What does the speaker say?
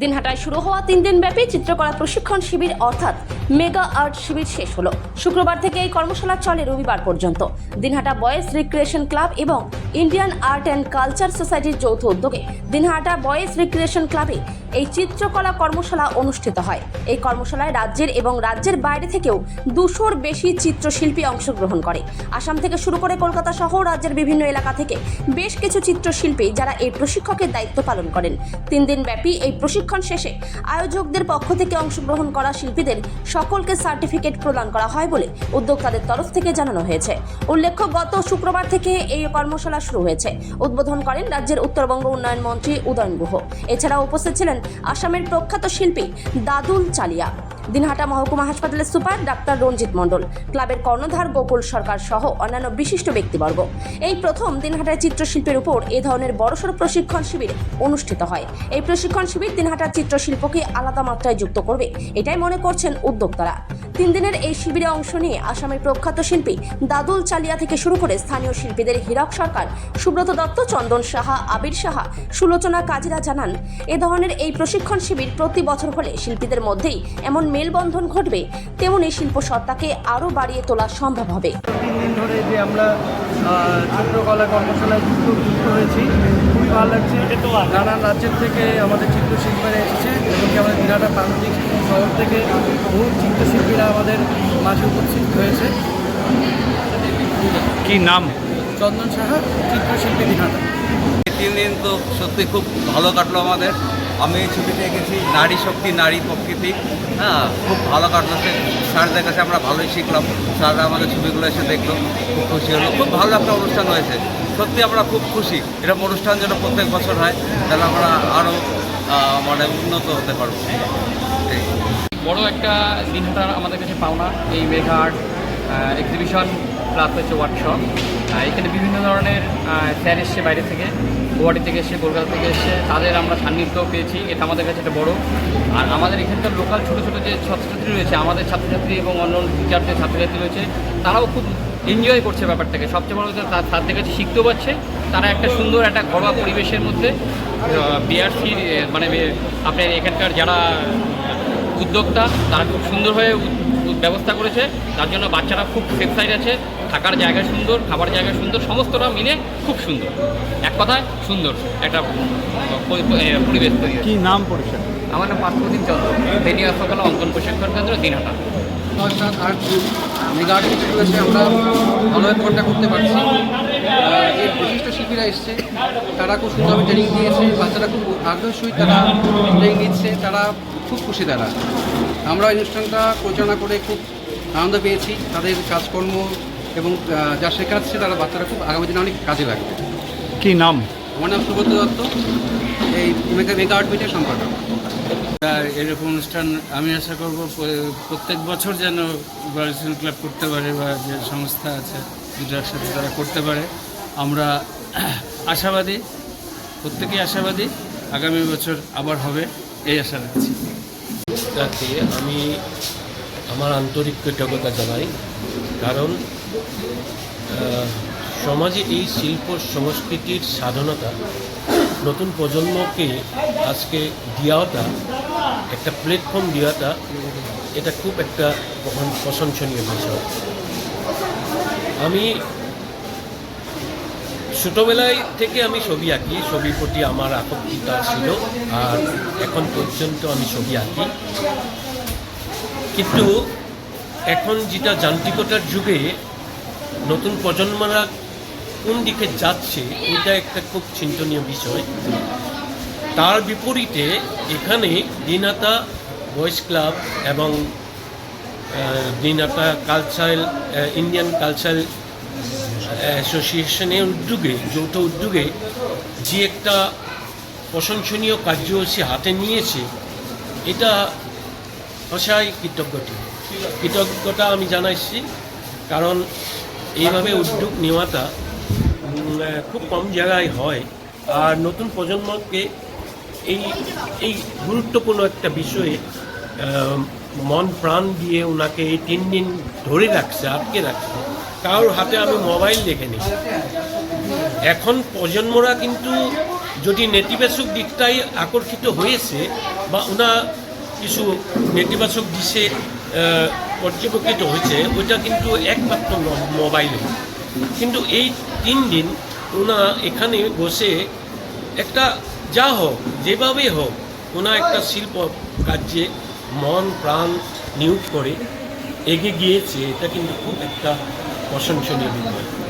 দিনহাটায় শুরু হওয়া তিন দিন ব্যাপী চিত্রকলা প্রশিক্ষণ শিবির, অর্থাৎ মেগা আর্ট শিবির শেষ হলো। শুক্রবার থেকে এই কর্মশালা চলে রবিবার পর্যন্ত। দিনহাটা বয়েজ রিক্রিয়েশন ক্লাব এবং ইন্ডিয়ান আর্ট অ্যান্ড কালচার সোসাইটির যৌথ উদ্যোগে দিনহাটা বয়েজ রিক্রিয়েশন ক্লাবে এই চিত্রকলা কর্মশালা অনুষ্ঠিত হয়। এই কর্মশালায় রাজ্যের এবং রাজ্যের বাইরে থেকেও দুশোর বেশি চিত্রশিল্পী অংশগ্রহণ করে। আসাম থেকে শুরু করে কলকাতা সহ রাজ্যের বিভিন্ন এলাকা থেকে বেশ কিছু চিত্রশিল্পী যারা এই প্রশিক্ষকের দায়িত্ব পালন করেন। তিন দিন ব্যাপী এই প্রশিক্ষণ শেষে আয়োজকদের পক্ষ থেকে অংশগ্রহণ করা শিল্পীদের সকলকে সার্টিফিকেট প্রদান করা হয় বলে উদ্যোক্তাদের তরফ থেকে জানানো হয়েছে। উল্লেখ্য, গত শুক্রবার থেকে এই কর্মশালা শুরু হয়েছে। উদ্বোধন করেন রাজ্যের উত্তরবঙ্গ উন্নয়ন মন্ত্রী উদয়ন গুহ। এছাড়াও উপস্থিত ছিলেন আসামের প্রখ্যাত শিল্পী দাদুল চালিয়া। দিনহাটা মহকুমা হাসপাতালের সুপার ডাক্তার রঞ্জিত মণ্ডল, ক্লাবের কর্ণধার গোকুল সরকার সহ অন্যান্য বিশিষ্ট ব্যক্তিবর্গ। এই প্রথম দিনহাটায় চিত্রশিল্পের উপর এ ধরনের বড়সড় প্রশিক্ষণ শিবির অনুষ্ঠিত হয়। এই প্রশিক্ষণ শিবির দিনহাটার চিত্রশিল্পকে আলাদা মাত্রায় যুক্ত করবে, এটাই মনে করছেন উদ্যোক্তারা। তিন দিনের এই শিবিরে অংশ নিয়ে আসামের প্রখ্যাত শিল্পী দাদুল চালিয়া থেকে শুরু করে স্থানীয় শিল্পীদের হীরক সরকার, সুব্রত দত্ত, চন্দন সাহা, আবির সাহা, সুলোচনা কাজীরা জানান, এ ধরনের এই প্রশিক্ষণ শিবির প্রতি বছর হলে শিল্পীদের মধ্যেই এমন মেলবন্ধন ঘটবে, তেমনি শিল্প সত্তাকে আরও বাড়িয়ে তোলা সম্ভব হবে। তিন দিন ধরে যে আমরা চিত্রকলা কর্মশালায় যুক্ত হয়েছি, খুবই ভালো লাগছে। নানান রাজ্যের থেকে আমাদের চিত্রশিল্পীরা এসেছে, এবং আমাদের দিনাটা প্রান্তিক শহর থেকে বহু চিত্রশিল্পীরা আমাদের মাঝে উপস্থিত হয়েছে। কি নাম? চন্দন সাহা চিত্রশিল্পী দিনাটা তিন দিন তো সত্যি খুব ভালো কাটলো আমাদের। আমি এই ছবিতে এঁকেছি নারী শক্তি নারী প্রকৃতি। হ্যাঁ খুব ভালো কাটলো। সে স্যারদের কাছে আমরা ভালোই শিখলাম। স্যাররা আমাদের ছবিগুলো এসে দেখল খুব খুশি হলো। খুব ভালো একটা অনুষ্ঠান হয়েছে। সত্যি আমরা খুব খুশি। এরকম অনুষ্ঠান যেন প্রত্যেক বছর হয় তাহলে আমরা আরও মানে উন্নত হতে পারব। এই। বড় একটা দিনহাটা আমাদের কাছে পাওনা, এই মেঘা আর্ট এক্সিবিশন প্লাস হচ্ছে ওয়ার্কশপ এখানে বিভিন্ন ধরনের স্যার এসছে বাইরে থেকে, গুয়াহাটি থেকে এসছে, কলকাতা থেকে এসছে, তাদের আমরা সান্নিধ্য পেয়েছি, এটা আমাদের কাছে একটা বড়। আর আমাদের এখানকার লোকাল ছোটো ছোটো যে ছাত্রছাত্রী রয়েছে, আমাদের ছাত্রছাত্রী এবং অন্য টিচারদের ছাত্রছাত্রী রয়েছে, তারাও খুব এনজয় করছে ব্যাপারটাকে। সবচেয়ে বড় তার তাদের কাছে শিখতেও পারছে, তারা একটা সুন্দর একটা ঘরোয়া পরিবেশের মধ্যে বিআরসি মানে আপনার এখানকার যারা উদ্যোক্তা তারা খুব সুন্দরভাবে উ- উ- ব্যবস্থা করেছে। তার জন্য বাচ্চারা খুব সেফ সাইড আছে। থাকার জায়গা সুন্দর খাবার জায়গা সুন্দর সমস্তটা মিলে খুব সুন্দর। এক কথায় সুন্দর একটা পরিবেশ তৈরি। কি নাম পরিচয় আমার নাম পার্থপ্রদীপ চন্দ্র। বেনিয়া সকাল অঙ্কন প্রশিক্ষণ কেন্দ্র দিনহাটা। আর্ট মেগা আর্ট আমরা ভালোভাবে করতে পারছি। এর বিশিষ্ট শিল্পীরা এসছে তারা খুব সুন্দরভাবে ট্রেনিং দিয়েছে বাচ্চারা খুব আগ্রহের সহিত তারা ট্রেনিং দিচ্ছে তারা খুব খুশি তারা। আমরা এই অনুষ্ঠানটা পরিচালনা করে খুব আনন্দ পেয়েছি তাদের কাজকর্ম এবং যা শেখাচ্ছে তারা বাচ্চারা খুব আগামী দিনে অনেক কাজে লাগবে। কি নাম? আমার নাম সুব্রত দত্ত এই মেগা আর্ট মিটের সম্পাদক। এরকম অনুষ্ঠান আমি আশা করব প্রত্যেক বছর যেন গর্জন ক্লাব করতে পারে বা যে সংস্থা আছে দুটার সাথে তারা করতে পারে। আমরা আশাবাদী, প্রত্যেকেই আশাবাদী, আগামী বছর আবার হবে এই আশা রাখছি। তাকে আমি আমার আন্তরিক কৃতজ্ঞতা জানাই, কারণ সমাজে এই শিল্প সংস্কৃতির সাধনতা নতুন প্রজন্মকে আজকে দেওয়াটা একটা প্ল্যাটফর্ম দেওয়াটা এটা খুব একটা প্রশংসনীয় বিষয়। আমি ছোটোবেলায় থেকে আমি ছবি আঁকি। ছবির প্রতি আমার আসক্তিটা ছিল। আর এখন পর্যন্ত আমি ছবি আঁকি। কিন্তু এখন যেটা যান্ত্রিকতার যুগে নতুন প্রজন্মরা কোন দিকে যাচ্ছে, এটা একটা খুব চিন্তনীয় বিষয়। তার বিপরীতে এখানে দিনাতা বয়েজ ক্লাব এবং দিনাতা কালচারাল ইন্ডিয়ান কালচারাল অ্যাসোসিয়েশনের উদ্যোগে, যৌথ উদ্যোগে যে একটা প্রশংসনীয় কার্যসূচি হাতে নিয়েছে, এটা ভাষায় কৃতজ্ঞতা। কৃতজ্ঞতা আমি জানাইছি, কারণ এইভাবে উদ্যোগ নেওয়াটা খুব কম জায়গায় হয়। আর নতুন প্রজন্মকে এই এই গুরুত্বপূর্ণ একটা বিষয়ে মন প্রাণ দিয়ে ওনাকে এই তিন দিন ধরে রাখছে, আটকে রাখছে। কারোর হাতে আমি মোবাইল দেখে নিই এখন প্রজন্মরা কিন্তু যদি নেতিবাচক দিকটাই আকর্ষিত হয়েছে বা ওনা কিছু নেতিবাচক দিশে পর্যবেক্ষিত হয়েছে, ওইটা কিন্তু একমাত্র মোবাইলে। কিন্তু এই তিন দিন ওনা এখানে বসে একটা যা হোক, যেভাবে হোক, ওনা একটা শিল্প কার্যে মন, প্রাণ নিয়োগ করে এগিয়ে গিয়েছে। এটা কিন্তু খুব একটা প্রশংসনীয় বিষয়